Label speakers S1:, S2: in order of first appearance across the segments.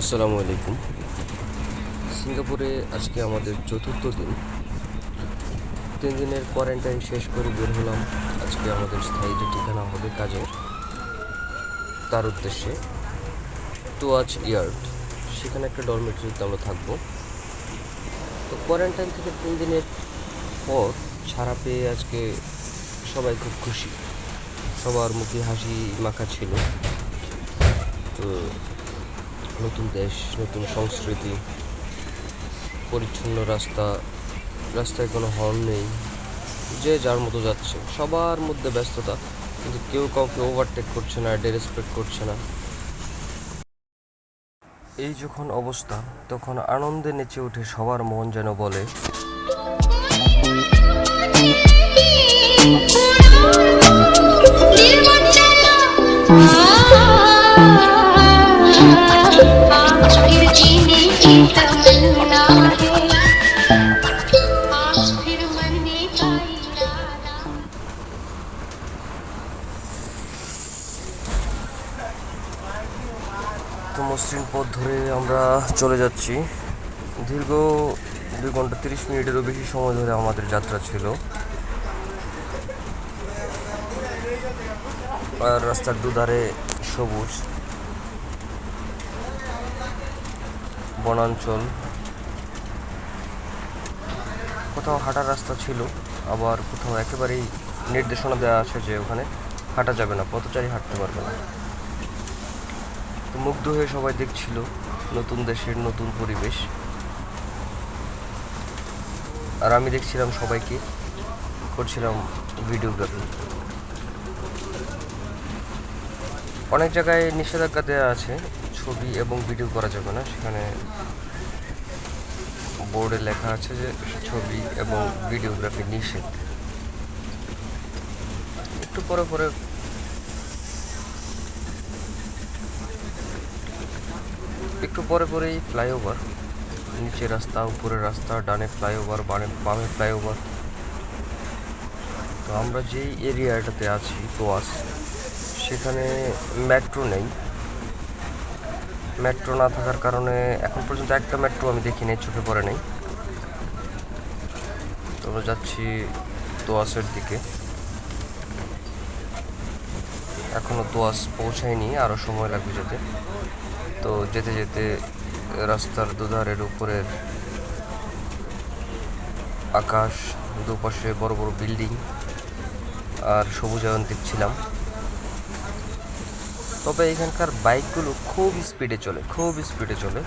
S1: আসসালামু আলাইকুম। সিঙ্গাপুরে আজকে আমাদের চতুর্থ দিন। তিন দিনের কোয়ারেন্টাইন শেষ করে বের হলাম। আজকে আমাদের স্থায়ী যে ঠিকানা হবে কাজের, তার উদ্দেশ্যে টু টুয়াচ ইয়ার্ড। সেখানে একটা ডরমেটরিতে আমরা থাকব। তো কোয়ারেন্টাইন থেকে তিন দিনের পর ছাড়া পেয়ে আজকে সবাই খুব খুশি। সবার মুখে হাসি মাখা ছিল। তো নতুন দেশ, নতুন সংস্কৃতি, পরিচ্ছন্ন রাস্তা, রাস্তায় কোনো হর্ন নেই, যে যার মতো যাচ্ছে, সবার মধ্যে ব্যস্ততা, কিন্তু কেউ কাউকে ওভারটেক করছে না ডেরেসপেক্ট করছে না। এই যখন অবস্থা, তখন আনন্দে নেচে ওঠে সবার মন যেন বলে
S2: फिर
S1: মসৃণ পথ ধরে আমরা চলে যাচ্ছি। দীর্ঘ দুই ঘণ্টা তিরিশ মিনিটেরও বেশি সময় ধরে আমাদের যাত্রা ছিল। আর রাস্তার দুধারে সবুজ। বনাঞ্চল। কোথাও হাঁটার রাস্তা ছিল, আবার কোথাও একেবারেই নির্দেশনা দেওয়া আছে যে ওখানে হাঁটা যাবে না, পথচারী হাঁটতে পারবে না। তো মুগ্ধ হয়ে সবাই দেখছিল নতুন দেশের নতুন পরিবেশ। আর আমি দেখছিলাম সবাইকে, করছিলাম ভিডিওগ্রাফি। অনেক জায়গায় নিষেধাজ্ঞা দেওয়া আছে, ছবি এবং ভিডিও করা যাবে না। সেখানে বোর্ডে লেখা আছে যে ছবি এবং ভিডিওগ্রাফি নিষেধ। একটু পরে পরে একটু পরে পরেই ফ্লাইওভার। নিচে রাস্তা উপরে রাস্তা, ডানে ফ্লাইওভার বামে বামে ফ্লাইওভার। তো আমরা যেই এরিয়াটাতে আছি, তোয়াস, সেখানে মেট্রো নেই। মেট্রো না থাকার কারণে এখন পর্যন্ত একটা মেট্রো আমি দেখিনি চোখে পড়ে নেই। তো আমরা যাচ্ছি তোয়াসের দিকে। এখনও তোয়াস পৌঁছায়নি আরও সময় লাগবে যেতে। তো যেতে যেতে রাস্তার দুধারের উপরের আকাশ দুপাশে বড় বড় বিল্ডিং আর সবুজায়ন দেখছিলাম তবে এখানকার বাইকগুলো খুব স্পিডে চলে, খুব স্পিডে চলে।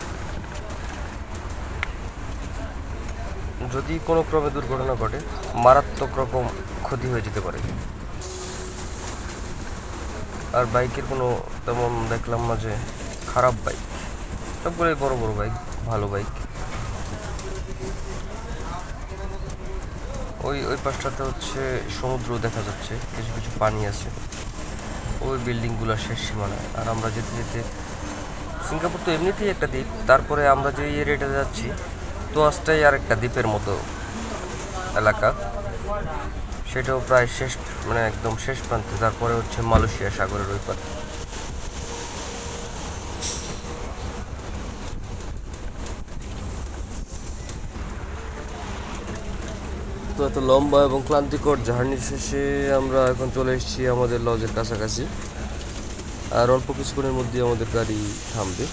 S1: যদি কোনো ক্রমে দুর্ঘটনা ঘটে, মারাত্মক রকম ক্ষতি হয়ে যেতে পারে। আর বাইকের কোনো তেমন দেখলাম না যে খারাপ বাইক সবগুলোই বড় বড় বাইক ভালো বাইক ওই ওই পাশটাতে হচ্ছে সমুদ্র দেখা যাচ্ছে, কিছু কিছু পানি আছে। ওই বিল্ডিংগুলো শেষ সীমানায় আর আমরা যেতে যেতে, সিঙ্গাপুর তো এমনিতেই একটা দ্বীপ, তারপরে আমরা যে এরিয়াটা যাচ্ছি আজটাই আর একটা দ্বীপের মতো এলাকা। সেটাও প্রায় শেষ মানে একদম শেষ প্রান্তে, তারপরে হচ্ছে মালয়েশিয়া সাগরের ওই পার। এত লম্বা এবং ক্লান্তিকর জার্নি শেষে আমরা এখন চলে এসেছি আমাদের লজের কাছাকাছি। আর অল্প কিছুক্ষণের মধ্যে আমাদের গাড়ি থামবে।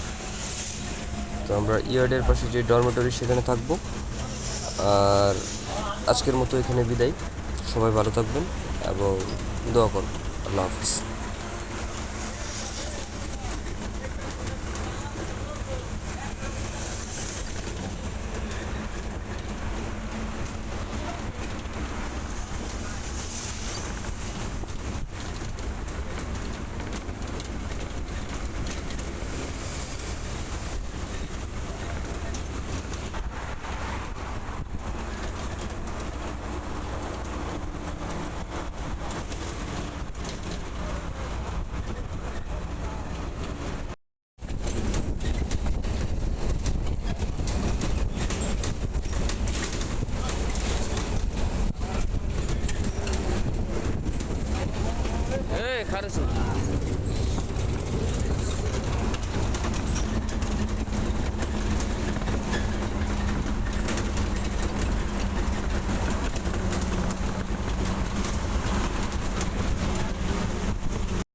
S1: তো আমরা ইয়ার্ডের পাশে যে ডরমেটরি সেখানে থাকব। আর আজকের মতো এখানে বিদায়। সবাই ভালো থাকবেন এবং দোয়া করুন আল্লাহ হাফিজ।
S3: 카르소.